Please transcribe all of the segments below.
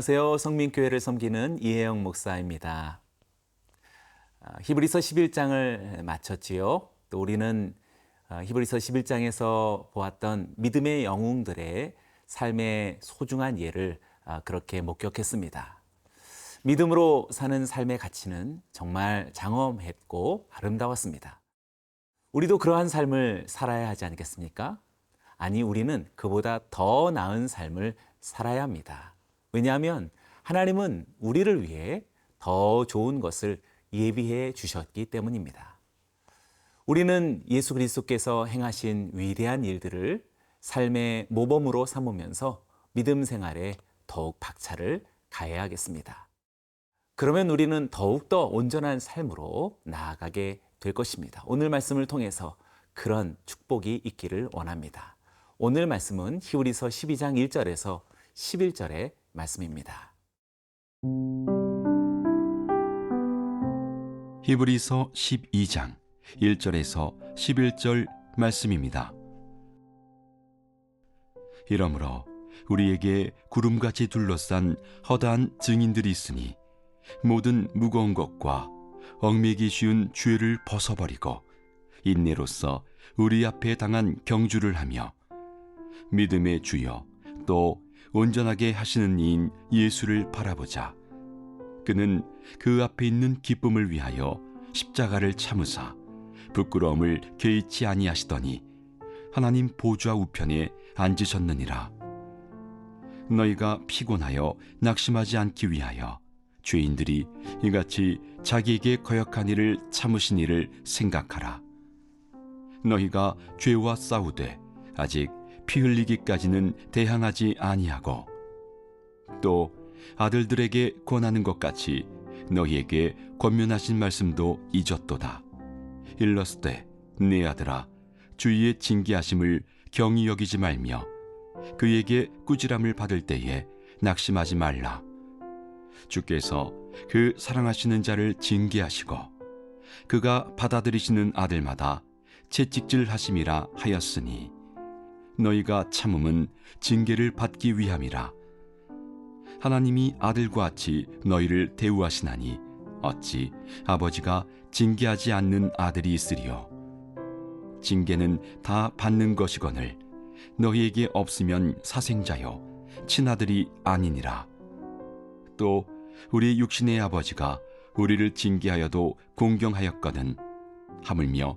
안녕하세요. 성민교회를 섬기는 이혜영 목사입니다. 아, 히브리서 11장을 마쳤지요. 또 우리는 아, 히브리서 11장에서 보았던 믿음의 영웅들의 삶의 소중한 예를 아, 그렇게 목격했습니다. 믿음으로 사는 삶의 가치는 정말 장엄했고 아름다웠습니다. 우리도 그러한 삶을 살아야 하지 않겠습니까? 아니, 우리는 그보다 더 나은 삶을 살아야 합니다. 왜냐하면 하나님은 우리를 위해 더 좋은 것을 예비해 주셨기 때문입니다. 우리는 예수 그리스도께서 행하신 위대한 일들을 삶의 모범으로 삼으면서 믿음 생활에 더욱 박차를 가해야겠습니다. 그러면 우리는 더욱더 온전한 삶으로 나아가게 될 것입니다. 오늘 말씀을 통해서 그런 축복이 있기를 원합니다. 오늘 말씀은 히브리서 12장 1절에서 11절의 말씀입니다. 히브리서 12장 1절에서 11절 말씀입니다. 이러므로 우리에게 구름같이 둘러싼 허다한 증인들이 있으니 모든 무거운 것과 얽매기 쉬운 죄를 벗어버리고 인내로서 우리 앞에 당한 경주를 하며 믿음의 주여 또 온전하게 하시는 이인 예수를 바라보자. 그는 그 앞에 있는 기쁨을 위하여 십자가를 참으사 부끄러움을 개의치 아니하시더니 하나님 보좌 우편에 앉으셨느니라. 너희가 피곤하여 낙심하지 않기 위하여 죄인들이 이같이 자기에게 거역한 일을 참으신 일을 생각하라. 너희가 죄와 싸우되 아직 피 흘리기까지는 대항하지 아니하고 또 아들들에게 권하는 것 같이 너희에게 권면하신 말씀도 잊었도다. 일러스되 내 아들아 주의의 징계하심을 경히 여기지 말며 그에게 꾸지람을 받을 때에 낙심하지 말라. 주께서 그 사랑하시는 자를 징계하시고 그가 받아들이시는 아들마다 채찍질 하심이라 하였으니 너희가 참음은 징계를 받기 위함이라. 하나님이 아들과 같이 너희를 대우하시나니 어찌 아버지가 징계하지 않는 아들이 있으리요. 징계는 다 받는 것이거늘 너희에게 없으면 사생자요 친아들이 아니니라. 또 우리 육신의 아버지가 우리를 징계하여도 공경하였거든 하물며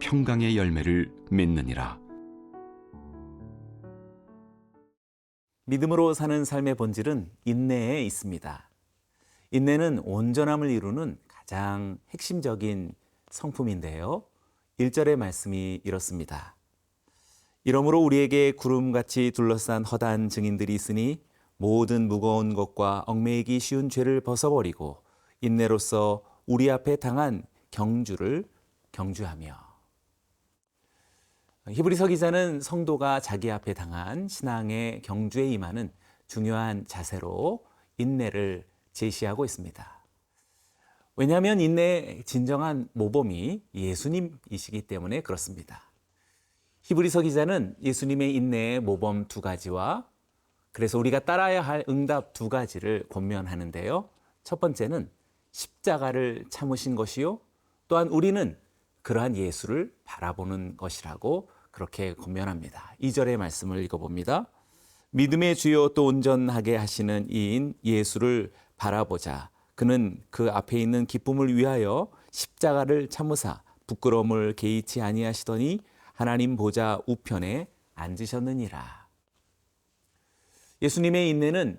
평강의 열매를 맺느니라. 믿음으로 사는 삶의 본질은 인내에 있습니다. 인내는 온전함을 이루는 가장 핵심적인 성품인데요. 1절의 말씀이 이렇습니다. 이러므로 우리에게 구름같이 둘러싼 허다한 증인들이 있으니 모든 무거운 것과 얽매이기 쉬운 죄를 벗어버리고 인내로서 우리 앞에 당한 경주를 경주하며 히브리서 기자는 성도가 자기 앞에 당한 신앙의 경주에 임하는 중요한 자세로 인내를 제시하고 있습니다. 왜냐하면 인내의 진정한 모범이 예수님이시기 때문에 그렇습니다. 히브리서 기자는 예수님의 인내의 모범 두 가지와 그래서 우리가 따라야 할 응답 두 가지를 권면하는데요. 첫 번째는 십자가를 참으신 것이요. 또한 우리는 그러한 예수를 바라보는 것이라고 그렇게 권면합니다. 2절의 말씀을 읽어봅니다. 믿음의 주요 또 온전하게 하시는 이인 예수를 바라보자. 그는 그 앞에 있는 기쁨을 위하여 십자가를 참으사 부끄러움을 개의치 아니하시더니 하나님 보좌 우편에 앉으셨느니라. 예수님의 인내는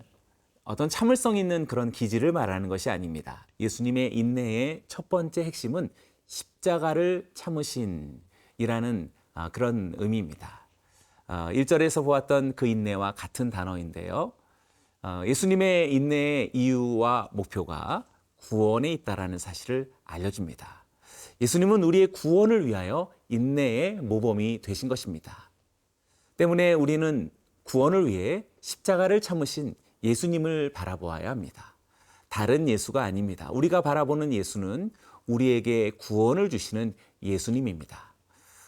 어떤 참을성 있는 그런 기질을 말하는 것이 아닙니다. 예수님의 인내의 첫 번째 핵심은 십자가를 참으신이라는 아, 그런 의미입니다. 1절에서 아, 보았던 그 인내와 같은 단어인데요. 어, 예수님의 인내의 이유와 목표가 구원에 있다라는 사실을 알려줍니다. 예수님은 우리의 구원을 위하여 인내의 모범이 되신 것입니다. 때문에 우리는 구원을 위해 십자가를 참으신 예수님을 바라보아야 합니다. 다른 예수가 아닙니다. 우리가 바라보는 예수는 우리에게 구원을 주시는 예수님입니다.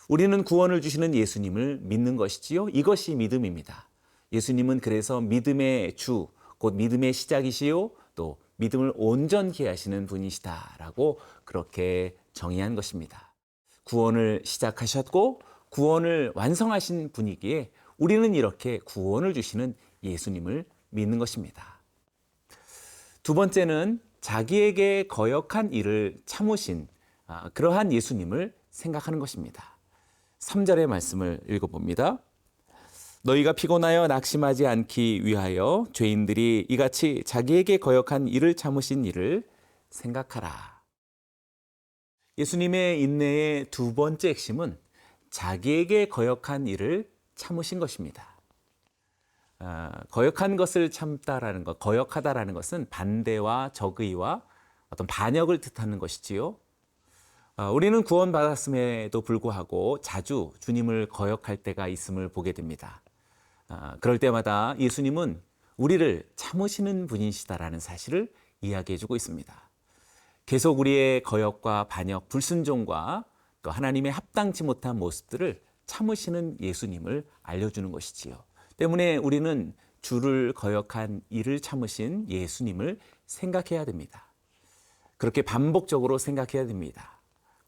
우리는 구원을 주시는 예수님을 믿는 것이지요. 이것이 믿음입니다. 예수님은 그래서 믿음의 주, 곧 믿음의 시작이시요. 또 믿음을 온전케 하시는 분이시다라고 그렇게 정의한 것입니다. 구원을 시작하셨고 구원을 완성하신 분이기에 우리는 이렇게 구원을 주시는 예수님을 믿는 것입니다. 두 번째는 자기에게 거역한 일을 참으신 아, 그러한 예수님을 생각하는 것입니다. 3절의 말씀을 읽어봅니다. 너희가 피곤하여 낙심하지 않기 위하여 죄인들이 이같이 자기에게 거역한 일을 참으신 일을 생각하라. 예수님의 인내의 두 번째 핵심은 자기에게 거역한 일을 참으신 것입니다. 아, 거역한 것을 참다라는 것, 거역하다라는 것은 반대와 적의와 어떤 반역을 뜻하는 것이지요. 아, 우리는 구원받았음에도 불구하고 자주 주님을 거역할 때가 있음을 보게 됩니다. 아, 그럴 때마다 예수님은 우리를 참으시는 분이시다라는 사실을 이야기해 주고 있습니다. 계속 우리의 거역과 반역, 불순종과 또 하나님의 합당치 못한 모습들을 참으시는 예수님을 알려주는 것이지요. 때문에 우리는 주를 거역한 일을 참으신 예수님을 생각해야 됩니다. 그렇게 반복적으로 생각해야 됩니다.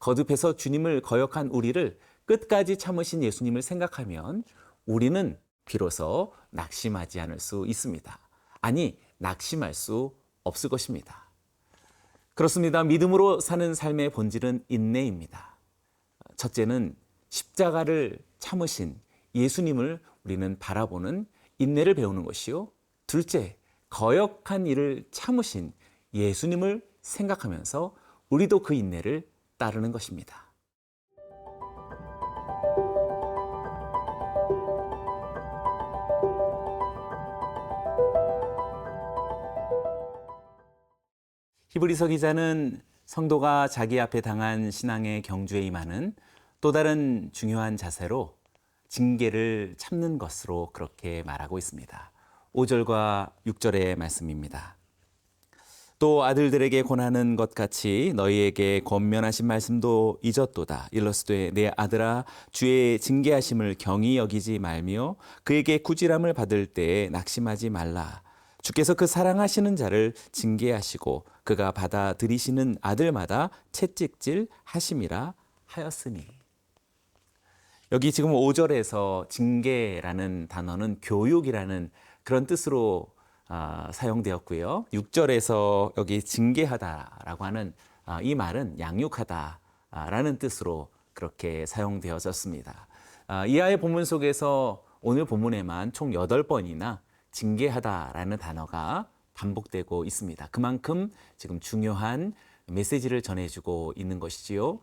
거듭해서 주님을 거역한 우리를 끝까지 참으신 예수님을 생각하면 우리는 비로소 낙심하지 않을 수 있습니다. 아니, 낙심할 수 없을 것입니다. 그렇습니다. 믿음으로 사는 삶의 본질은 인내입니다. 첫째는 십자가를 참으신 예수님을 우리는 바라보는 인내를 배우는 것이요. 둘째, 거역한 일을 참으신 예수님을 생각하면서 우리도 그 인내를 따르는 것입니다. 히브리서 기자는 성도가 자기 앞에 당한 신앙의 경주에 임하는 또 다른 중요한 자세로 징계를 참는 것으로 그렇게 말하고 있습니다. 5절과 6절의 말씀입니다. 또 아들들에게 권하는 것 같이 너희에게 권면하신 말씀도 잊었도다. 일러스되 내 아들아 주의 징계하심을 경히 여기지 말며 그에게 꾸지람을 받을 때에 낙심하지 말라. 주께서 그 사랑하시는 자를 징계하시고 그가 받아들이시는 아들마다 채찍질 하심이라 하였으니. 여기 지금 5절에서 징계라는 단어는 교육이라는 그런 뜻으로 아, 사용되었고요. 6절에서 여기 징계하다라고 하는 아, 이 말은 양육하다라는 뜻으로 그렇게 사용되어졌습니다. 아, 이하의 본문 속에서 오늘 본문에만 총 8번이나 징계하다라는 단어가 반복되고 있습니다. 그만큼 지금 중요한 메시지를 전해주고 있는 것이지요.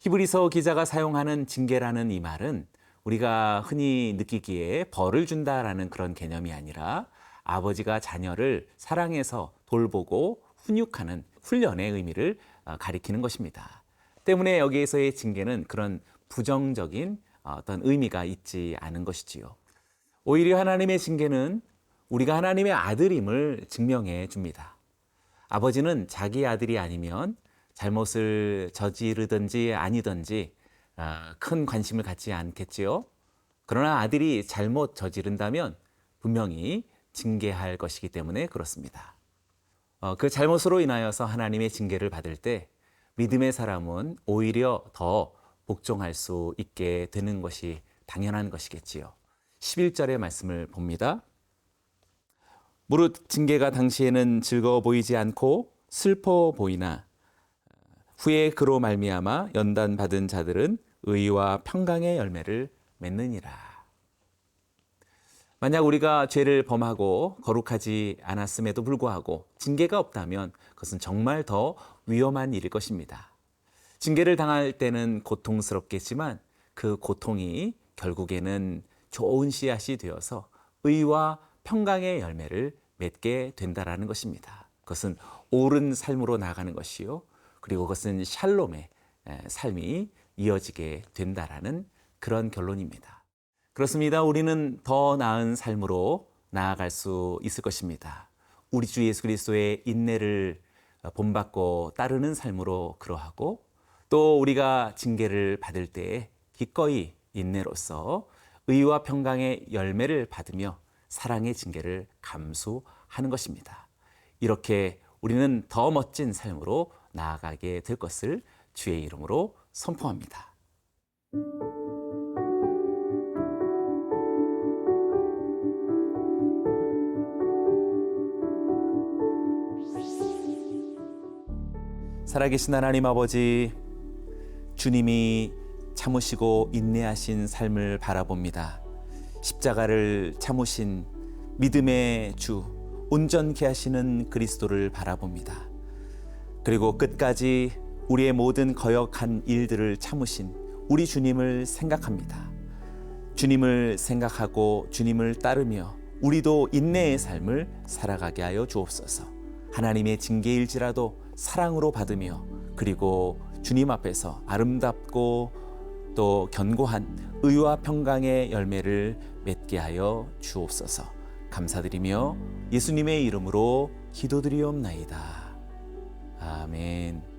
히브리서 기자가 사용하는 징계라는 이 말은 우리가 흔히 느끼기에 벌을 준다라는 그런 개념이 아니라 아버지가 자녀를 사랑해서 돌보고 훈육하는 훈련의 의미를 어, 가리키는 것입니다. 때문에 여기에서의 징계는 그런 부정적인 어떤 의미가 있지 않은 것이지요. 오히려 하나님의 징계는 우리가 하나님의 아들임을 증명해 줍니다. 아버지는 자기 아들이 아니면 잘못을 저지르든지 아니든지 아, 큰 관심을 갖지 않겠지요. 그러나 아들이 잘못 저지른다면 분명히 징계할 것이기 때문에 그렇습니다. 어, 그 잘못으로 인하여서 하나님의 징계를 받을 때 믿음의 사람은 오히려 더 복종할 수 있게 되는 것이 당연한 것이겠지요. 11절의 말씀을 봅니다. 무릇 징계가 당시에는 즐거워 보이지 않고 슬퍼 보이나 후에 그로 말미암아 연단 받은 자들은 의와 평강의 열매를 맺느니라. 만약 우리가 죄를 범하고 거룩하지 않았음에도 불구하고 징계가 없다면 그것은 정말 더 위험한 일일 것입니다. 징계를 당할 때는 고통스럽겠지만 그 고통이 결국에는 좋은 씨앗이 되어서 의와 평강의 열매를 맺게 된다라는 것입니다. 그것은 옳은 삶으로 나가는 것이요. 그리고 그것은 샬롬의 에, 삶이 이어지게 된다라는 그런 결론입니다. 그렇습니다. 우리는 더 나은 삶으로 나아갈 수 있을 것입니다. 우리 주 예수 그리스도의 인내를 본받고 따르는 삶으로 그러하고 또 우리가 징계를 받을 때에 기꺼이 인내로서 의와 평강의 열매를 받으며 사랑의 징계를 감수하는 것입니다. 이렇게 우리는 더 멋진 삶으로 나아가게 될 것을 주의 이름으로 선포합니다. 살아계신 하나님 아버지, 주님이 참으시고 인내하신 삶을 바라봅니다. 십자가를 참으신 믿음의 주, 온전케 하시는 그리스도를 바라봅니다. 그리고 끝까지 우리의 모든 거역한 일들을 참으신 우리 주님을 생각합니다. 주님을 생각하고 주님을 따르며 우리도 인내의 삶을 살아가게 하여 주옵소서. 하나님의 징계일지라도 사랑으로 받으며 그리고 주님 앞에서 아름답고 또 견고한 의와 평강의 열매를 맺게 하여 주옵소서. 감사드리며 예수님의 이름으로 기도드리옵나이다. 아멘.